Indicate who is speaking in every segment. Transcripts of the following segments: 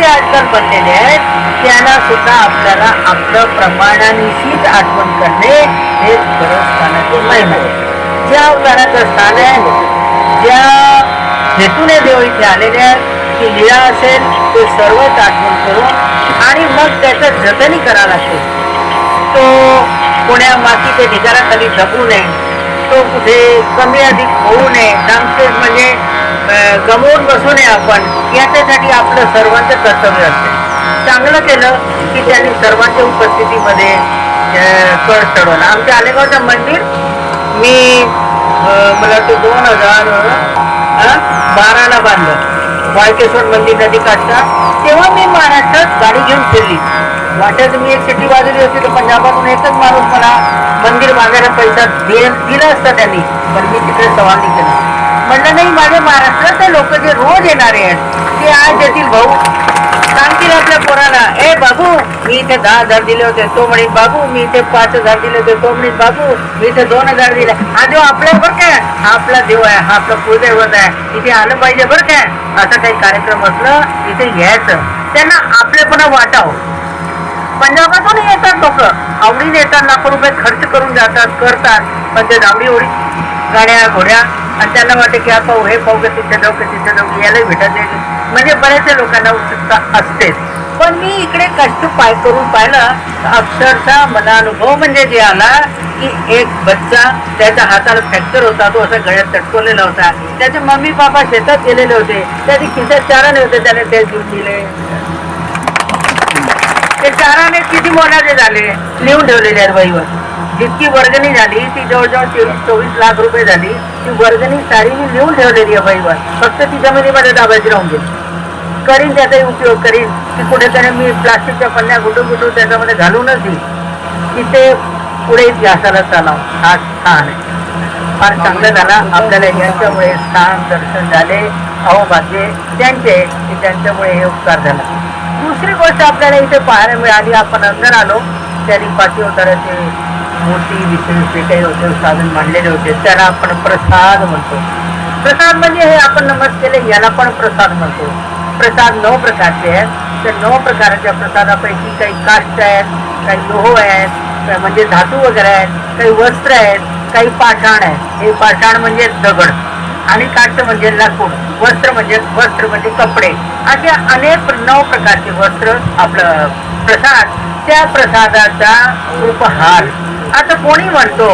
Speaker 1: जे आजकाल बनलेले आहेत त्यांना सुद्धा आपल्याला आपलं प्रमाणानिशीच आठवण करणे हे देवस्थानाचे महिमा आहे. ज्या अवताराचं स्थान आहे ज्या हेतूने देव इथे आलेले आहेत ती लीळा असेल ते सर्वच आठवण करून आणि मग त्याचं जतनी करायला लागते तो कोण्या मातीच्या ढिगाराखाली जगू नये. तो कुठे कमी अधिक होऊ नये. डान्सेस म्हणजे गमवून बसू नये आपण. याच्यासाठी आपलं सर्वांचं कर्तव्य असते. चांगलं केलं की त्यांनी सर्वांच्या उपस्थितीमध्ये कळ चढवला. आमच्या आलेगावचं मंदिर मी मला ते दोन हजार बाराला बांधलं. वाळकेश्वर मंदिर नदी काठचा. तेव्हा मी महाराष्ट्रात गाडी घेऊन फिरली. वाटत मी एक सिटी वाजवली असती तर पंजाबातून एकच माणूस मला मंदिर बांधायला पैसा दिला असता त्यांनी पण मी तिकडे सवाल केला म्हणलं नाही माझे महाराष्ट्रातले लोक जे रोज येणारे आहेत ते आज येतील भाऊ. सांगतील आपल्या पोराला ए बाबू मी इथे दहा हजार दिले होते. तो म्हणे बाबू मी इथे पाच हजार दिले होते. तो म्हणे बाबू मी इथे दोन हजार दिले. हा देव आपल्या बरं काय हा आपला देव आहे हा आपला कुलदैवत आहे. इथे आलं पाहिजे बरं काय असं काही कार्यक्रम असलं इथे घ्यायचं त्यांना आपलेपणा वाटावं. पंजाबातून येतात लोक. आवडीने येतात लाखो रुपये खर्च करून जातात करतात. पण ते दावडी ओढी गाड्या घोड्या आणि त्यांना वाटते की हा पाहू हे पाहू का तिथे जाऊ का तिथे जाऊ का, याला भेटत नाही. म्हणजे बऱ्याचशा लोकांना उत्सुकता असतेच. पण मी इकडे कष्ट पाय करून पाहिलं तर अक्षरशः मला अनुभव म्हणजे जे आला की एक बच्चा त्याच्या हाताला फ्रॅक्चर होता तो असा गळ्यात तटकवलेला होता. त्याचे मम्मी पापा शेतात गेलेले होते. त्याचे खिशात चाराने होते त्याने ते देऊन दिले. ते चाराने किती मोलाचे झाले? लिहून ठेवलेले आहेत वहीवर जितकी वर्गणी झाली ती जवळजवळ तेवीस चोवीस लाख रुपये झाली. ती वर्गणी सारी मी लिहून ठेवलेली आहे वहीवर फक्त ती जमिनीमध्ये दाबायची राहून गेली करीन त्याचाही उपयोग करीन. की कुठेतरी मी प्लास्टिकच्या पल्ल्या गुटून गुटून त्याच्यामध्ये घालूनच देईन. ते पुढे इतिहासाला चालाव. हा स्थान आहे. फार चांगलं झालं. आपल्याला यांच्यामुळे स्थान दर्शन झाले. अहोभाग्य त्यांचे की त्यांच्यामुळे हे उपकार झाला. दुसरी गोष्ट आपल्याला इथे पाहायला मिळाली. आपण अंदर आलो. त्यांनी पाठीवताराचे अवताराचे मूर्ती विशेष जे काही होते साधन मांडलेले होते त्याला आपण प्रसाद म्हणतो. प्रसाद म्हणजे हे आपण नमस केले याला पण प्रसाद म्हणतो. प्रसाद नऊ प्रकारचे आहेत. त्या नऊ प्रकारच्या प्रसादापैकी काही काष्ट आहेत काही लोह आहेत म्हणजे धातू वगैरे आहेत काही वस्त्र आहेत काही पाषाण आहेत. हे पाषाण म्हणजे दगड आणि काष्ट म्हणजे लाकूड. वस्त्र म्हणजे वस्त्र म्हणजे कपडे. असे अनेक नऊ प्रकारचे वस्त्र आपलं प्रसाद त्या प्रसादाचा उपहार. आता कोणी म्हणतो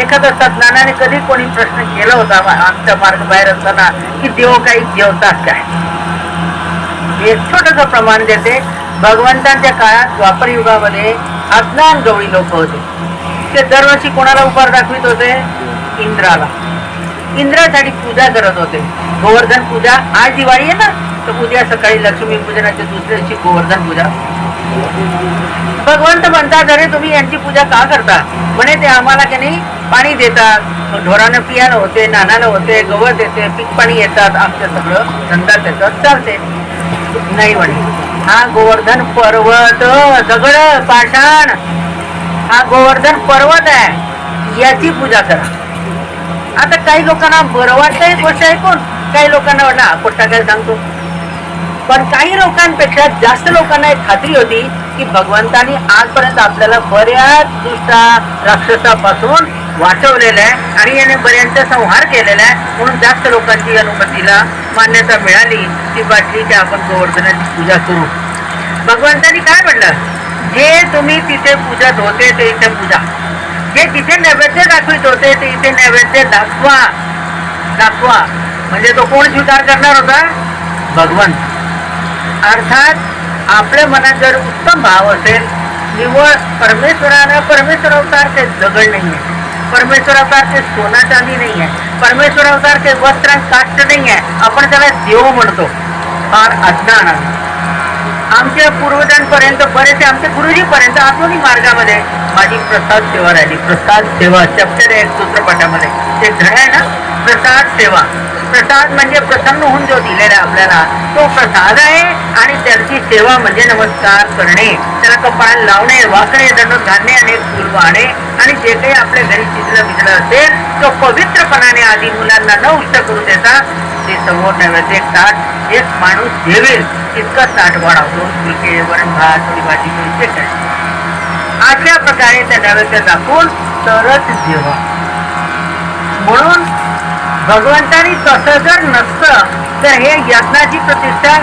Speaker 1: एखाद्या सज्ञानाने कधी कोणी प्रश्न केला होता आमच्या मार्ग बाहेर असताना की देव काही जेवतात काय? एक छोटस प्रमाण देते. भगवंतांच्या काळात द्वापर युगामध्ये अज्ञान गवळी लोक होते. ते दरवर्षी कोणाला उपहार दाखवित होते? इंद्राला. इंद्रासाठी पूजा करत होते. गोवर्धन पूजा आज दिवाळी आहे ना तर उद्या सकाळी लक्ष्मी पूजनाच्या दुसऱ्या दिवशी गोवर्धन पूजा. भगवंत म्हणतात अरे तुम्ही यांची पूजा का करता? म्हणे ते आम्हाला की नाही पाणी देतात. ढोरानं पियानं होते नानाला होते गवत येते पीक पाणी येतात आमचं सगळं धंदा येतात चालते. नाही म्हणे. हा गोवर्धन पर्वत दगड पाषाण. हा गोवर्धन पर्वत आहे. याची पूजा करा. आता काही लोकांना बरं वाटतं ही गोष्ट ऐकून काही लोकांना वाटलं हा काय सांगतो? पण काही लोकांपेक्षा जास्त लोकांना एक खात्री होती की भगवंतानी आजपर्यंत आपल्याला बऱ्याच दुष्टा राक्षसापासून वाचवलेलं आहे आणि याने बऱ्यांचा संहार केलेला आहे. म्हणून जास्त लोकांची अनुमतीला मान्यता मिळाली की बाटली की आपण गोवर्धनाची पूजा करू. भगवंतानी काय म्हटलं? जे तुम्ही तिथे पूजत होते ते इथे पूजा. जे तिथे नैवेद्य दाखवित होते ते इथे नैवेद्य दाखवा. दाखवा. म्हणजे तो कोण स्वीकार करणार होता? भगवंत. अर्थात आपल्या मनात जर उत्तम भाव असेल निवळ परमेश्वरानं परमेश्वर अवतार ते दगड नाही आहे परमेश्वर अवतार ते सोना चांदी नाही आहे परमेश्वर अवतार ते वस्त्र काष्ट नाही आहे आपण त्याला देव म्हणतो. फार अज्ञान आहे आमच्या पूर्वजांपर्यंत बरेचसे आमच्या गुरुजीपर्यंत आठवणी मार्गामध्ये. माझी प्रसाद सेवा राहिली. प्रसाद सेवा चॅप्टर आहे चित्रपटामध्ये ते धड आहे ना? प्रसाद सेवा. प्रसाद म्हणजे प्रसन्न होऊन जो दिलेला आहे आपल्याला तो प्रसाद आहे आणि त्याची सेवा म्हणजे नमस्कार करणे. त्याला कपाळ लावणे वाकणे दंड घालणे आणि फुल वाहणे. आणि जे काही आपल्या घरी चित्र बिजलं असेल तो पवित्रपणाने आधी मुलांना न उष्ट करू देता. ते समोर नैवेद्य एक ताट एक माणूस जेवेल इतका ताट वाढवतो फुलके वरण भात थोडी भाजी पोळी ते अशा प्रकारे त्या नैवेद्य दाखवून तरच जेवा. म्हणून भगवंतानी तसं जर नसतं तर हे यज्ञाची प्रतिष्ठा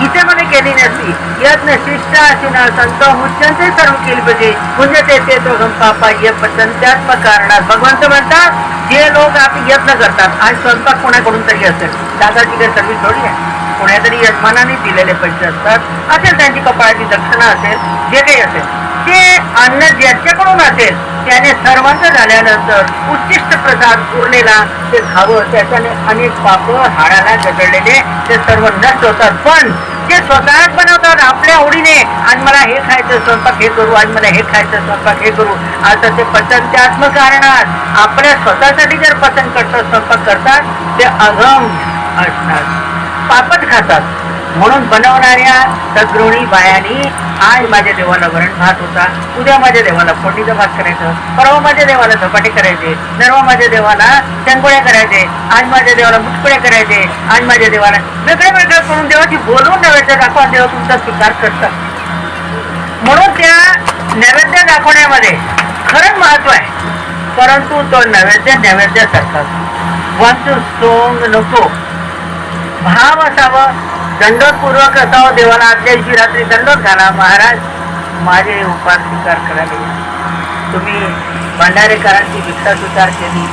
Speaker 1: गीतेमध्ये केली नसती. यज्ञ शिष्ट असिना संत मुच्यंते सर्व केली पाहिजे. म्हणजे ते ते दोघं पापा ये कारणात. भगवंत म्हणतात जे लोक आता यत्न करतात आणि स्वयंपाक कोणाकडून तरी असेल. दादाची काही सर्विस थोडी आहे? कोणातरी यजमानाने दिलेले पैसे असतात. असेल त्यांची कपाळाची दक्षिणा असेल जे काही असेल. ते अन्न ज्याच्याकडून असेल त्याने सर्वांचं झाल्यानंतर उच्चिष्ट प्रसाद उरलेला ते खावं. त्याच्याने अनेक पाप हाडाला जगडलेले ते सर्व नष्ट होतात. पण ते स्वतःच बनवतात आपल्या आवडीने आज मला हे खायचं स्वयंपाक हे करू आज मला हे खायचं स्वयंपाक हे करू. असं ते पचनत्यात्मक कारणात आपल्या स्वतःसाठी जर पचन करतात स्वयंपाक करतात ते अगम असतात. पापच खातात. म्हणून बनवणाऱ्या सगृणी बायांनी आज माझ्या देवाला वरण भात होता. उद्या माझ्या देवाला फोडणीचं भात करायचं. परवा माझ्या देवाला झपाटे करायचे. नरवा माझ्या देवाला चंगोळ्या करायचे. आज माझ्या देवाला मुटकुळे करायचे. आज माझ्या देवाला वेगळे वेगळे करून देवाची बोलवून नैवेद्य दाखवा देवा तुमचा स्वीकार करतात. म्हणून त्या नैवेद्य दाखवण्यामध्ये खरंच महत्त्व आहे. परंतु तो नैवेद्य नैवेद्यासारखा वाचू सोंग नको. भाव असावं. दंडोतपूर्वक असावं देवाला आदल्या दिवशी रात्री दंडोत घाला महाराज माझे उपास स्वीकार करायला तुम्ही भंडारेकरांची भिक्षा स्वीकार केली.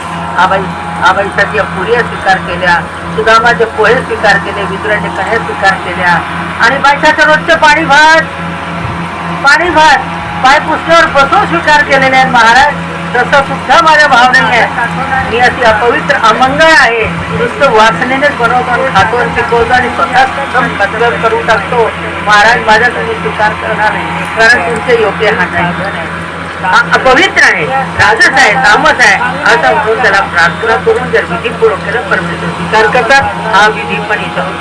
Speaker 1: आबाई आबाईच्या पुऱ्या स्वीकार केल्या सुदामाचे पोहे स्वीकार केले विदुराचे कन्या स्वीकार केल्या. आणि बायसाचं रोजचं पाणी भात पाणी भात पाय पुसल्यावर बसून स्वीकार केलेले आहेत महाराज. तसं सुद्धा माझ्या भावनेने आहे मी अशी अपवित्र अमंगळ आहे. नुसतं वासनेनेच बनवतो खातो आणि पिकवतो आणि स्वतःच कचरत करून टाकतो. महाराज माझा तुम्ही स्वीकार करणार नाही. कारण तुमचे योग्य हा नाही अपवित्र आहे. राजस आहे तामस आहे. असं म्हणून त्याला प्रार्थना करून जर विधीपूर्वक केलं परमेश्वर स्वीकार करतात हा विधी पण इथं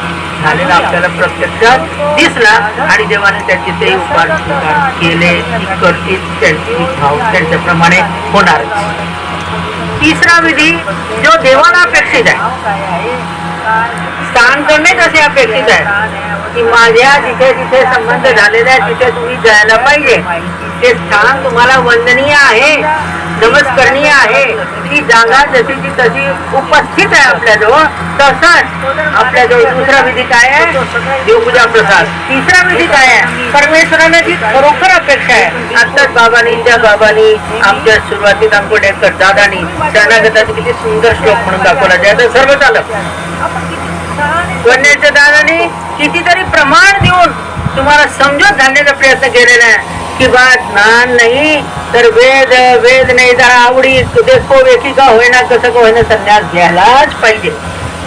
Speaker 1: झालेला आपल्याला प्रत्यक्षात दिसला आणि देवाने त्यांचे ते उपार स्वीकार केले. ती करतील त्यांची भाव त्यांच्याप्रमाणे होणार. तिसरा विधी जो देवाला अपेक्षित आहे. स्थान करणेच असे अपेक्षित आहे. की माझ्या जिथे जिथे संबंध झालेला आहे तिथे तुम्ही जायला पाहिजे. ते स्थान तुम्हाला वंदनीय आहे. नमस्करणीय आहे. की जागा जशीची तशी उपस्थित आहे आपल्याजवळ. तसंच आपल्याजवळ दुसरा विधी काय आहे? देवपूजा प्रसाद. तिसरा विधी काय आहे? परमेश्वराला जी खरोखर अपेक्षा आहे. आत्ताच बाबानी त्या बाबानी आमच्या सुरुवातीत आंबोडेकर दादानी शरणागताचे किती सुंदर श्लोक म्हणून दाखवला. ज्याचं सर्व चालक. वन्याच्या दादाने कितीतरी प्रमाण देऊन तुम्हाला समजून घालण्याचा प्रयत्न केलेला आहे. की बा ज्ञान नाही तर वेद वेद नाही जरा आवडी देखो वेकी का होईना कसं का होईना संन्यास घ्यायलाच पाहिजे.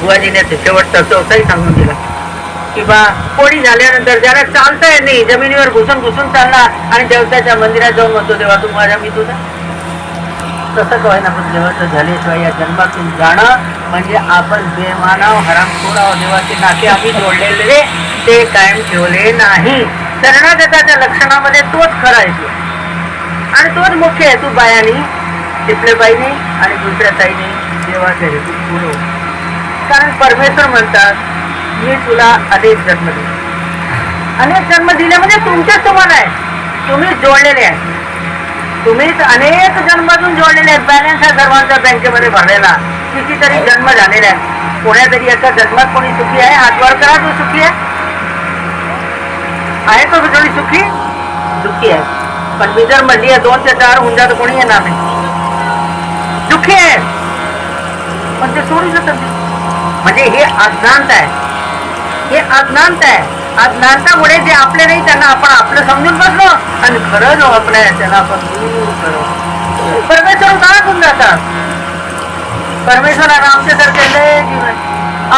Speaker 1: बुवाजीने शेवटचा चौथाही सांगून दिला. की कोणी झाल्यानंतर ज्याला चालता येत नाही जमिनीवर घुसून घुसून चालला आणि देवताच्या मंदिरात जाऊन म्हणतो देवा तू माझ्या मी तुझा. तसं काय होईना पण देवाचं झाल्याशिवाय या जन्मातून जाणं म्हणजे आपण बेमानाव हरामखोर आहोत देवाचे नाते आम्ही जोडलेले ते कायम ठेवले नाही. शरणागताच्या लक्षणामध्ये तोच खरा येतो आणि तोच मुख्य आहे तू बायानी तिथल्या बाईने आणि दुसऱ्या ताईने देवाच्या हेतू पुरव हो. कारण परमेश्वर म्हणतात मी तुला अनेक जन्म दिले. अनेक जन्म दिले म्हणजे तुमच्याच तुम्हाला आहे. तुम्ही जोडलेले आहे. तुम्हीच अनेक जन्मातून जोडलेले आहेत. बॅलन्स हा सर्वांच्या बँकेमध्ये भरलेला. कितीतरी जन्म झालेले आहेत. कोण्यातरी एका जन्मात कोणी सुखी आहे? हातवार करा तो सुखी आहे? आहे तो कोणी सुखी? दुःखी आहे. पण मी जर म्हणली आहे दोन ते चार हुंडा तर कोणी येणार नाही. दुःखी आहे. पण ते सोडू शकत नाही. म्हणजे हे अज्ञानता आहे. हे अज्ञानता आहे. अज्ञानतामुळे जे आपले नाही त्यांना आपण आपलं समजून बसलो. आणि खरं जो आपलं आहे त्याला आपण दूर परमेश्वर होऊन जातात परमेश्वराला आमच्यासारखे लय जीव आहे.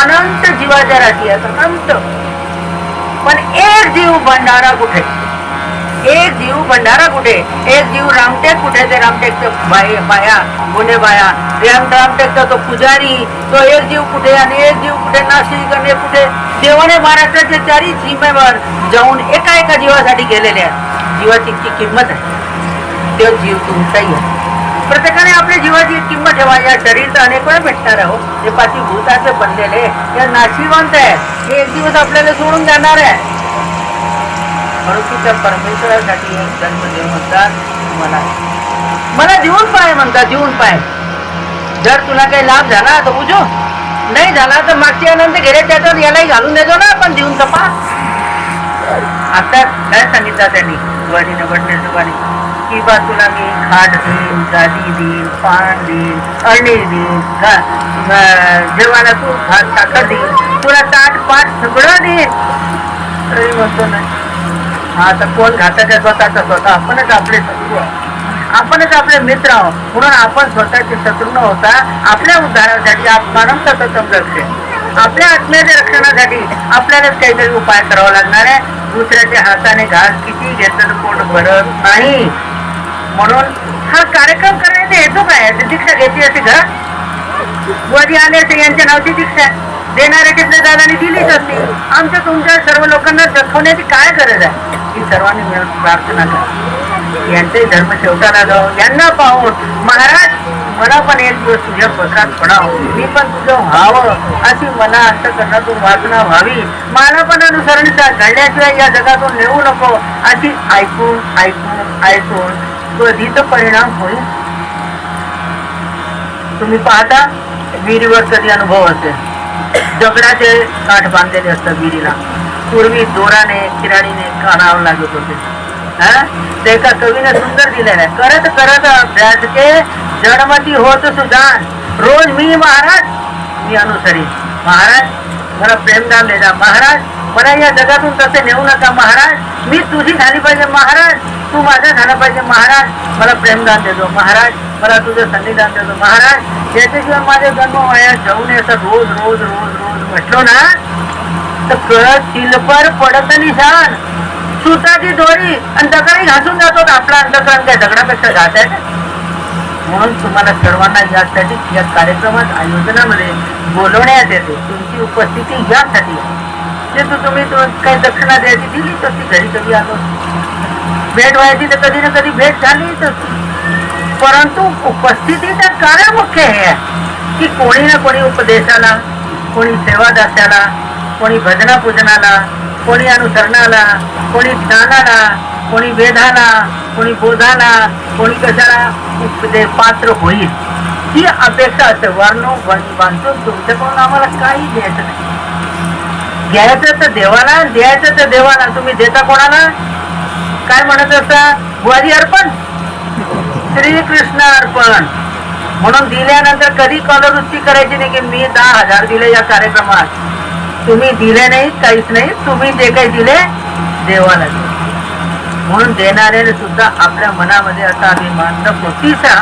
Speaker 1: अनंत जीवाच्या राशी आहेत अनंत. पण एक जीव भंडारा कुठे? एक जीव भंडारा कुठे? एक जीव रामटेक कुठे? ते रामटेक बाया गुन्हे बाया. रामटेकचा तो पुजारी तो एक जीव कुठे आणि एक जीव कुठे? नाशिक आणि कुठे? देवाने महाराष्ट्राच्या चारी सीमेवर जाऊन एका एका जीवासाठी गेलेले आहेत. जीवाची इतकी किंमत आहे. तो जीव तुमचाही आहे. प्रत्येकाने आपल्या जीवाची किंमत ठेवा. या शरीर तर अनेक वेळा भेटणार आहे हो. हे. पाठी भूताचे बनलेले या नाशिवंत आहे हे एक दिवस आपल्याला सोडून जाणार आहे. परंतु त्या परमेश्वरासाठी जन्म देव म्हणतात मला मला देऊन पाय म्हणतात देऊन पाय. जर तुला काही लाभ झाला तर बुजो नाही झाला तर मागचे आनंद गेले त्याच्यात यालाही घालून देतो ना आपण देऊन तपा आता काय सांगितलं त्यांनी? वडीने वडणे सुपारी की बा तुला मी खाट देईन गादी देईन पान देईन अळणी देईन गा- जेवायला तू भात साखर देईन तुला ताट पाट सगळं देईन. तरी म्हणतो नाही. हा आता कोण घाताच्या स्वतःचा स्वतः आपणच आपले शत्रू आहोत. आपणच आपले मित्र आहोत. म्हणून आपण स्वतःचे शत्रू न होता आपल्या उद्धारासाठी आपण सततम रक्षे आपल्या आत्म्याच्या रक्षणासाठी आपल्यालाच काहीतरी उपाय करावा लागणार आहे. दुसऱ्याच्या हाताने घास किती घेतलं पोट भरत नाही. म्हणून हा कार्यक्रम करण्याचा हेतू काय? आहे? दीक्षा घ्यायची असे का वरी आले असे यांच्या नावची दीक्षा. देणाऱ्या तिथल्या दादाने दिलीच असते आमच्या तुमच्या सर्व लोकांना जखवण्याची काय गरज आहे? की सर्वांनी मिळून प्रार्थना करा. यांचे धर्म शेवटाला जाऊ यांना पाहून महाराज मला पण एक दिवस तुझ्या प्रसाद पडावं मी पण तुझं व्हावं. अशी मला अंतकरणातून वासना व्हावी. मला पण अनुसरण घडल्याशिवाय या जगातून नेऊ नको. अशी ऐकून ऐकून ऐकून त्वरित परिणाम होईल. तुम्ही पाहता विहिरीवर कधी अनुभव असेल. दगडाचे काठ बांधलेले असतात विहिरीला. पूर्वी दोराने किराणीने काढावं लागत होते. ते एका कवीने सुंदर दिलेलं आहे. करत करत अभ्यास के जडमती होत सुद्धा. रोज मी महाराज मी अनुसरी. महाराज मला प्रेमदान देजा महाराज मला या जगातून तसे नेऊ नका. महाराज मी तुझी झाली पाहिजे. महाराज तू माझा झाला पाहिजे महाराज मला प्रेमदान देतो. महाराज मला तुझं संविधान देतो. महाराज याच्याशिवाय माझे जन्म वाया जाऊ नये असं रोज रोज रोज रोज म्हटलो ना तर कळत शिलपर पडत निशान सुताची दोरी आणि दगडी घासून जातो आपला अंधकरण काय दगडापेक्षा घात आहे म्हणून तुम्हाला सर्वांना यासाठी या कार्यक्रमात आयोजनामध्ये बोलवण्यात येते. तुमची उपस्थिती यासाठी. आहे. जे तू तुम्ही काही दक्षिणा द्यायची दिली तर ती घरी कधी आलो? भेट व्हायची तर कधी ना कधी भेट झालीच परंतु उपस्थितीचं कारण मुख्य हे आहे की कोणी ना कोणी उपदेशाला कोणी सेवादास्याला कोणी भजना पूजनाला कोणी अनुसरणाला कोणी ज्ञानाला कोणी वेधाला कोणी बोधाला कोणी कशाला उपदे पात्र होईल. ही अपेक्षा असते. वर्णो बांधून तुमच्याकडून आम्हाला काही द्यायचं नाही. घ्यायचं तर देवाला द्यायचं तर देवाला. तुम्ही देता कोणाला? काय म्हणत असता बुवाजी अर्पण? श्रीकृष्ण अर्पण. म्हणून दिल्यानंतर कधी कॉलवृत्ती करायची नाही की मी दहा हजार दिले या कार्यक्रमात. तुम्ही दिले नाही काहीच नाही. तुम्ही जे काही दिले देवाला दिले म्हणून देणाऱ्याने सुद्धा आपल्या मनामध्ये असा अभिमान नको तिसा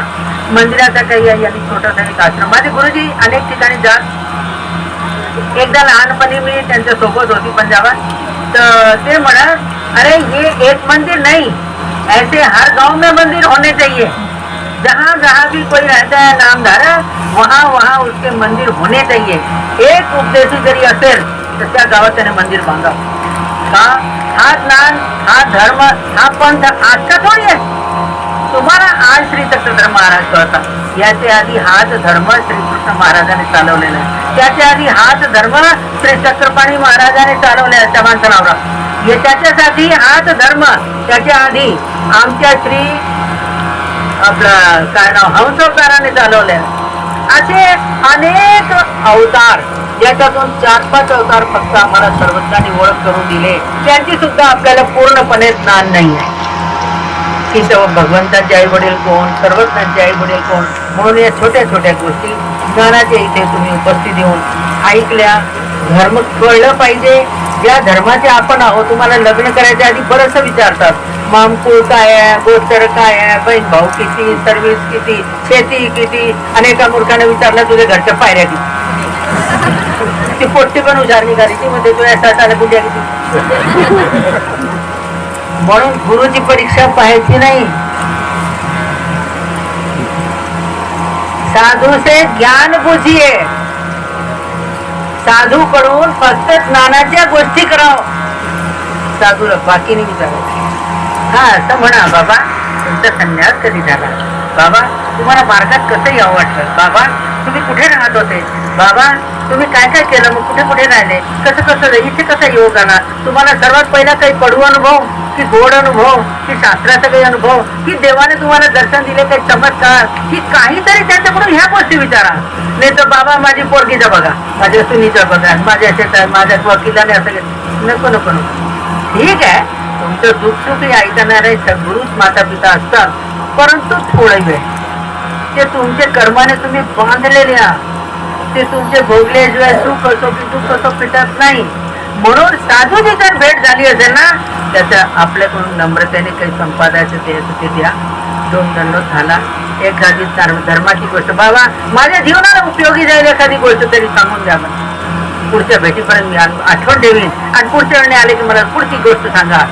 Speaker 1: मंदिराचा काही आहे आणि छोटासा एक आश्रम. माझे गुरुजी अनेक ठिकाणी जात एकदा लहानपणी मी त्यांच्यासोबत होती पंजाबात. तर ते म्हणत अरे ये एक मंदिर नहीं, ऐसे हर गाँव में मंदिर होने चाहिए। जहाँ जहाँ भी कोई रहता है नामधारक वहाँ वहाँ उसके मंदिर होने चाहिए। एक उपदेशी जरी असेल तर त्या गावात त्याने मंदिर मांगा का हा ज्ञान, हा धर्म, हा पंथ, आज का थोडी आहे तुम्हाला आज श्री चक्रधर महाराज कळतात याच्या आधी हाच धर्म श्रीकृष्ण महाराजाने चालवलेला आहे त्याच्या आधी हाच धर्म श्री चक्रपाणी महाराजाने चालवलेला आहे त्या माणसाला हे त्याच्यासाठी हाच धर्म. त्याच्या आधी आमच्या श्री आपलं काय नाव हंसवताराने चालवले. असे अनेक अवतार ज्याच्यातून चार पाच अवतार फक्त आम्हाला सर्वत्रांनी ओळख करून दिले. त्यांची सुद्धा आपल्याला पूर्णपणे ज्ञान नाही आहे. की तेव्हा भगवंताचे आई वडील कोण सर्वज्ञांचे आई वडील कोण म्हणून या छोट्या छोट्या गोष्टी ज्ञानाच्या इथे तुम्ही उपस्थित येऊन ऐकल्या. धर्म कळलं पाहिजे. ज्या धर्माचे आपण आहोत तुम्हाला लग्न करायच्या आधी बरंच विचारतात. मामकूळ काय आहे? गोचर काय आहे? बहीण भाऊ किती? सर्व्हिस किती? शेती किती? अनेका मूर्खाने विचारलं तुझ्या घरच्या पायऱ्या किती? ती पोट्टी पण हुशार निघाली. ती मध्ये तुझ्या साठाला बुद्ध्या किती? म्हणून गुरुची परीक्षा पाहायची नाही. साधू से ज्ञान बुझिये साधू कडून फक्त ज्ञानाच्या गोष्टी कराव. साधूला बाकी नाही विचारायचं. हा असं म्हणा बाबा तुमचा संन्यास कधी झाला? बाबा तुम्हाला मार्गात कसं यावं वाटलं? बाबा तुम्ही कुठे राहत होते? बाबा तुम्ही काय काय केलं? मग कुठे कुठे राहिले? कसं कसं इथे कसा योग आला तुम्हाला सर्वात पहिला काही कडू अनुभव? की गोड अनुभव? की शास्त्राचा काही अनुभव? की देवाने तुम्हाला दर्शन दिले काही चमत्कार? की काहीतरी त्याच्याकडून ह्या गोष्टी विचारा. नाही तर बाबा माझी पोरगीचा बघा. माझ्या सुनीचा बघा. माझ्या शेतात माझ्या वकिलाने असं नको नको नको. ठीक आहे. तुमचं दुःख सुखी ऐकणारे सद्गुरूच माता पिता असतात. परंतु थोडे वेळ. ते तुमचे कर्माने तुम्ही बांधलेले आहात. ते तुमचे भोगल्याशिवाय सुख असो की दुःख असो पिटत नाही. म्हणून साधूची जर भेट झाली असेल ना त्याचं आपल्याकडून नम्रतेने काही संपादायचं ते ते द्या. दोन दंड झाला. एखादी धर्माची गोष्ट. बाबा माझ्या जीवनाला उपयोगी जाईल एखादी गोष्ट तरी सांगून द्या मला पुढच्या भेटीपर्यंत मी आठवण ठेवीन. आणि पुढच्या वेळी आले की मला पुढची गोष्ट सांगा.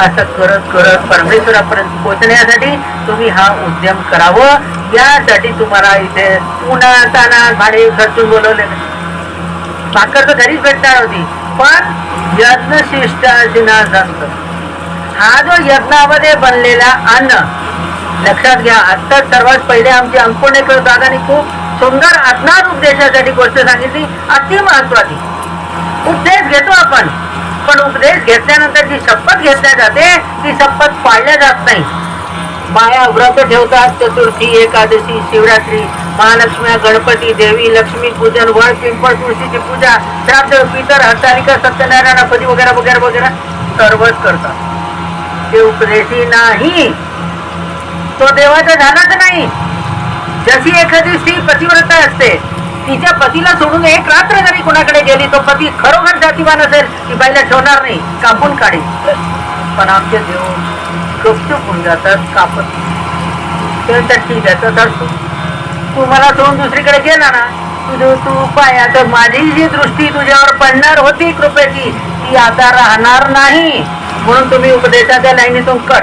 Speaker 1: असं करत करत परमेश्वरापर्यंत पोहोचण्यासाठी तुम्ही हा उद्यम करावं. यासाठी तुम्हाला इथे उन्हा ताना भाडे खर्चून बोलवले. भाकर तर घरीच भेटणार होती पण यज्ञशिष्टाशिना संत हा जो यज्ञामध्ये बनलेला अन्न लक्षात घ्या आता सर्वात पहिले आमची अंकुणेकर दादानी खूप सुंदर आत्मार उपदेशासाठी गोष्ट सांगितली अति महत्वाची. उपदेश घेतो आपण पण उपदेश घेतल्यानंतर जी शपथ घेतल्या जाते ती शपथ पाळल्या जात नाही. बाया व्रत ठेवतात चतुर्थी एकादशी शिवरात्री महालक्ष्मी गणपती देवी लक्ष्मी पूजन वळ पिंपळ तुळशीची पूजा श्राद्ध पितर हस्तालिका सत्यनारायण पदी वगैरे वगैरे वगैरे सर्वच करतात. ते उपदेशी नाही. तो देवाचा झालाच नाही. जशी एखादी स्त्री पतिव्रता असते तिच्या पतीला सोडून एक रात्र जरी कोणाकडे गेली तो पती खरोखर जातीवान असेल ती बाईला ठेवणार नाही कापून काढेल. पण आमचे देव गपचूप होऊन जातात कापत. त्यांचा ठीक आहे तसा धरतो. तू मला सोडून दुसरीकडे गेला ना तुझं तू पाय आता माझी जी दृष्टी तुझ्यावर पडणार होती कृपेची ती आता राहणार नाही. म्हणून तुम्ही उपदेशाच्या लाईनीतून कट.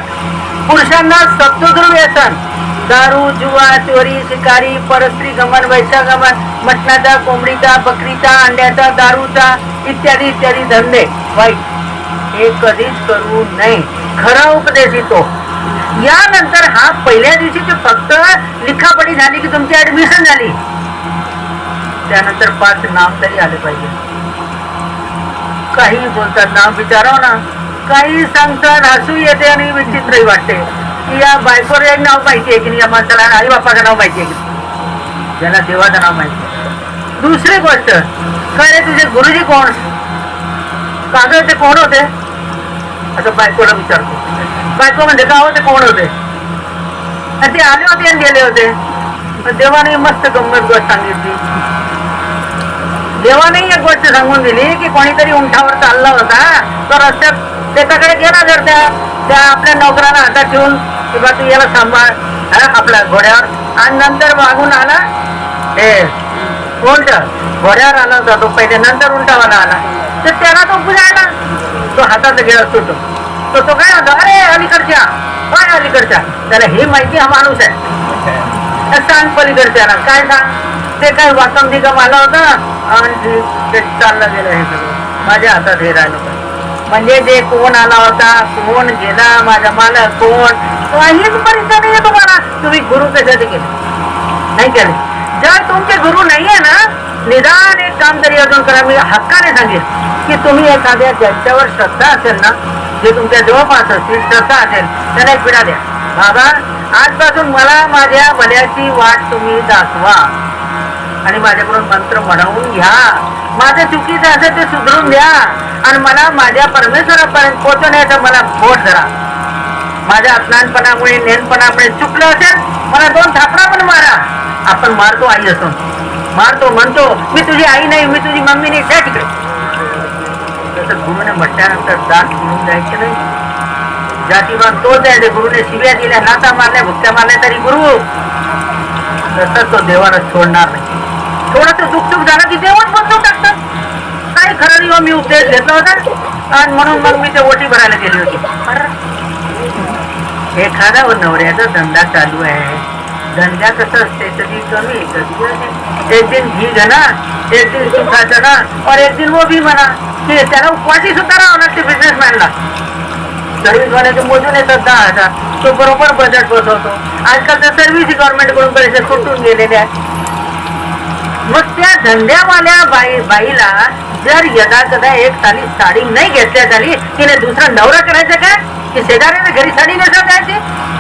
Speaker 1: पुरुषांना सप्तगुरु व्यसन. दारू जुवा चोरी शिकारी परस्त्री गमन वैशागमन मटणाचा कोंबडीचा बकरीचा अंड्याचा दारूचा इत्यादी इत्यादी धंदे. वाईट. हे कधीच करू नये. खरा उपदेश येतो. यानंतर हा पहिल्या दिवशी ते फक्त लिखापडी झाली की तुमची ऍडमिशन झाली. त्यानंतर पाच नाम तरी आले पाहिजे. काही बोलतात नाव विचाराव ना. काही सांगतात हसू येते आणि विचित्रही वाटते. की या बायकोर एक नाव माहिती आहे की नाही या माणसाला आई बापाचं नाव माहिती आहे की ज्याला देवाचं नाव माहिती आहे. दुसरी गोष्ट काय रे तुझे गुरुजी कोण? कागद ते कोण होते? असं बायकोला विचारतो. बायको म्हणजे का होते कोण होते? ते आले होते आणि गेले होते. देवाने मस्त गंमत गोष्ट सांगितली. देवाने एक गोष्ट सांगून दिली की कोणीतरी उंठावर चालला होता. तो रस्त्यात त्याच्याकडे गेला जर त्या त्या आपल्या नोकराला हातात ठेवून किंवा बा तू याला सांभाळ. आपल्या घोड्यावर. आणि नंतर मागून आला. हे उलट घोड्यावर आला होता तो. पहिले नंतर उंटावाला आला. तर त्याला तो पुजायला तो हातात गेला सुटो तो तो काय म्हणतो अरे अलीकडच्या काय अलीकडच्या. त्याला हे माहिती हा माणूस आहे. सांग पलीकडच्या काय सांग? ते काय वाकम दिगम आला होता. आणि ते चाललं गेलं हे सगळं. माझ्या हातात हे राहिलं म्हणजे जे कोण आला होता कोण गेला माझा मालक कोण? काहीच परिस्थिती तुम्हाला तुम्ही गुरु कशाचे केले? नाही केले. जर तुमचे गुरु नाहीये ना निदान एक काम तरी अजून करा. मी हक्काने सांगेन की तुम्ही एखाद्या ज्यांच्यावर श्रद्धा असेल ना जे तुमच्या जवळपास असतील श्रद्धा असेल त्यांना एक पिढा द्या. बाबा आजपासून मला माझ्या भल्याची वाट तुम्ही दाखवा. आणि माझ्याकडून मंत्र म्हणवून घ्या. माझं चुकीचं असेल ते सुधरून द्या. आणि मला माझ्या परमेश्वरापर्यंत पोहोचवण्याचा मला बोट धरा. माझ्या अज्ञानपणामुळे नेनपणामुळे चुकलं असेल मला दोन थापडा आपण मारतो आई असून मारतो म्हणतो मी तुझी आई नाही मी तुझी मम्मी नाही त्या तिकडे. तसं गुरुने म्हटल्यानंतर दास घेऊन जायचं नाही. जातीवान तोच आहे गुरुने शिव्या दिल्या नाता मारल्या भुक्त्या मारल्या तरी गुरु. तसं तो देवाला सोडणार नाही. थोडस दुःख चूक झालं की देवच बदलून टाकतात काय खरं नाही हो, मी उपदेश घेतला होता. आणि म्हणून मग मी ते ओटी भरायला गेली होती. अरे, एखादा नवऱ्याचा धंदा चालू आहे. धंदा कसं असते कधी कमी कधी जास्त. एक दिन घी घणा एक दिन सुखा ना और एक दिन वो भी म्हणा की त्याला उपवासी सुद्धा राहावं लागते बिझनेसमॅनला सर्व्हिस वाल्याचे मोजून येतात दहा हजार. तो बरोबर बजेट बसवतो. आजकाल तर सर्व्हिस गव्हर्नमेंटकडून पैसे सुटून गेलेले आहेत. मग त्या धंद्यावाल्या बाई बाईला जर यदा कदा एक साली साडी नाही घेतल्या झाली तिने दुसरा नवरा करायचा का की शेजाऱ्याने घरी साडी नेसत द्यायची?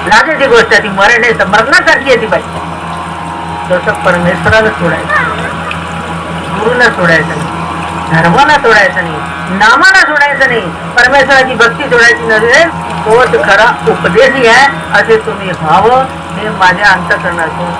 Speaker 1: लाजाची गोष्ट ती मरण आहे तर मरणासारखी आहे ती बाई. तसं परमेश्वराला सोडायचं. गुरुला सोडायचं नाही. धर्माला सोडायचं नाही. नामाला सोडायचं नाही. परमेश्वराची भक्ती सोडायची नसेल तोच खरा उपदेशी आहे. असे तुम्ही व्हावं हे माझ्या अंतकरणातून